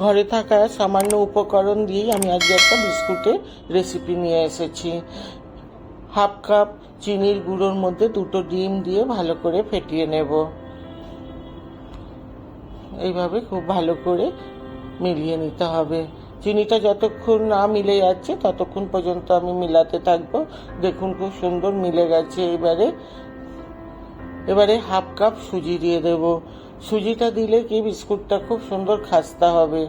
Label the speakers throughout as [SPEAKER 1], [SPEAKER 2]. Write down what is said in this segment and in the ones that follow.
[SPEAKER 1] ঘরে থাকা সামান্য উপকরণ দিয়েই আমি আজকে একটা বিস্কুটের রেসিপি নিয়ে এসেছি। হাফ কাপ চিনির গুঁড়োর মধ্যে দুটো ডিম দিয়ে ভালো করে ফেটিয়ে নেব। এইভাবে খুব ভালো করে মিলিয়ে নিতে হবে। চিনিটা যতক্ষণ না মিলে যাচ্ছে, ততক্ষণ পর্যন্ত আমি মিলাতে থাকব। দেখুন খুব সুন্দর মিলে গেছে। এবারে এবারে হাফ কাপ সুজি দিয়ে দেব। সুজিটা দিলে কি বিস্কুটটা খুব সুন্দর খাস্তা হবে?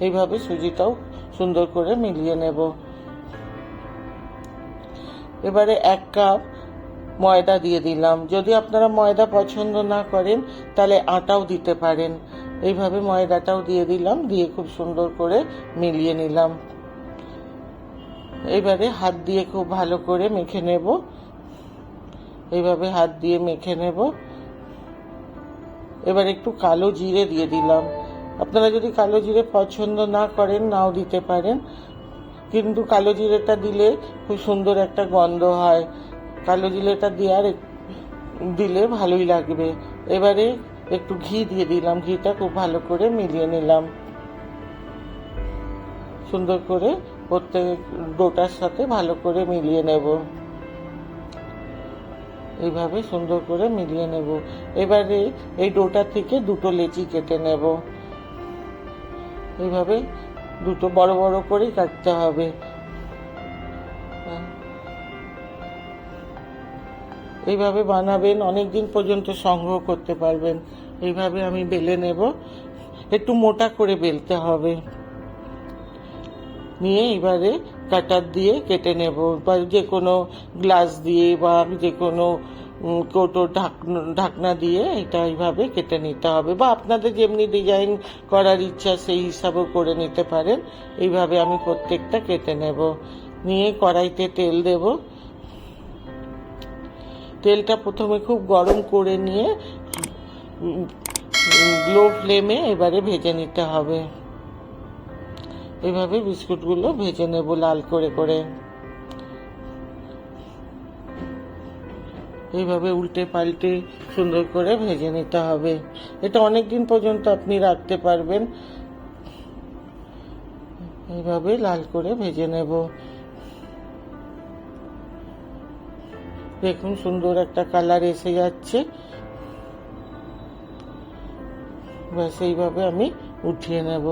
[SPEAKER 1] এইভাবে সুজিটাও সুন্দর করে মিলিয়ে নেব। এবারে এক কাপ ময়দা দিয়ে দিলাম। যদি আপনারা ময়দা পছন্দ না করেন, তাহলে আটাও দিতে পারেন। এইভাবে ময়দাটাও দিয়ে দিলাম, দিয়ে খুব সুন্দর করে মিলিয়ে নিলাম। এবারে হাত দিয়ে খুব ভালো করে মেখে নেব। এইভাবে হাত দিয়ে মেখে নেব। এবার একটু কালো জিরে দিয়ে দিলাম। আপনারা যদি কালো জিরে পছন্দ না করেন, নাও দিতে পারেন। কিন্তু কালো জিরেটা দিলে খুব সুন্দর একটা গন্ধ হয়। কালো জিরেটা দেওয়ার দিলে ভালোই লাগবে। এবারে একটু ঘি দিয়ে দিলাম। ঘিটা খুব ভালো করে মিলিয়ে নিলাম। সুন্দর করে প্রত্যেক ডোটার সাথে ভালো করে মিলিয়ে নেব। এইভাবে সুন্দর করে মিলিয়ে নেব। এবারে এই ডোটা থেকে দুটো লেচি কেটে নেব। এইভাবে দুটো বড় বড় করে কাটতে হবে। এইভাবে বানাবেন অনেক দিন পর্যন্ত সংগ্রহ করতে পারবেন। এইভাবে আমি বেলে নেব। একটু মোটা করে বেলতে হবে। নিয়ে এবারে কাটার দিয়ে কেটে নেব। বা যে কোনো গ্লাস দিয়ে বা যে কোনো কৌটো ঢাকনা ঢাকনা দিয়ে এটা এইভাবে কেটে নিতে হবে। বা আপনাদের যেমনি ডিজাইন করার ইচ্ছা সেই হিসাবেও করে নিতে পারেন। এইভাবে আমি প্রত্যেকটা কেটে নেব। নিয়ে কড়াইতে তেল দেব। তেলটা প্রথমে খুব গরম করে নিয়ে লো ফ্লেমে এবারে ভেজে নিতে হবে। এভাবে বিস্কুটগুলো ভেজে নেব লাল করে করে। এইভাবে উল্টে পাল্টে সুন্দর করে ভেজে নিতে হবে। এটা অনেক দিন পর্যন্ত আপনি রাখতে পারবেন। এইভাবে লাল করে ভেজে নেব। দেখুন সুন্দর একটা কালার এসে যাচ্ছে। ব্যাস, এইভাবে আমি উঠিয়ে নেব।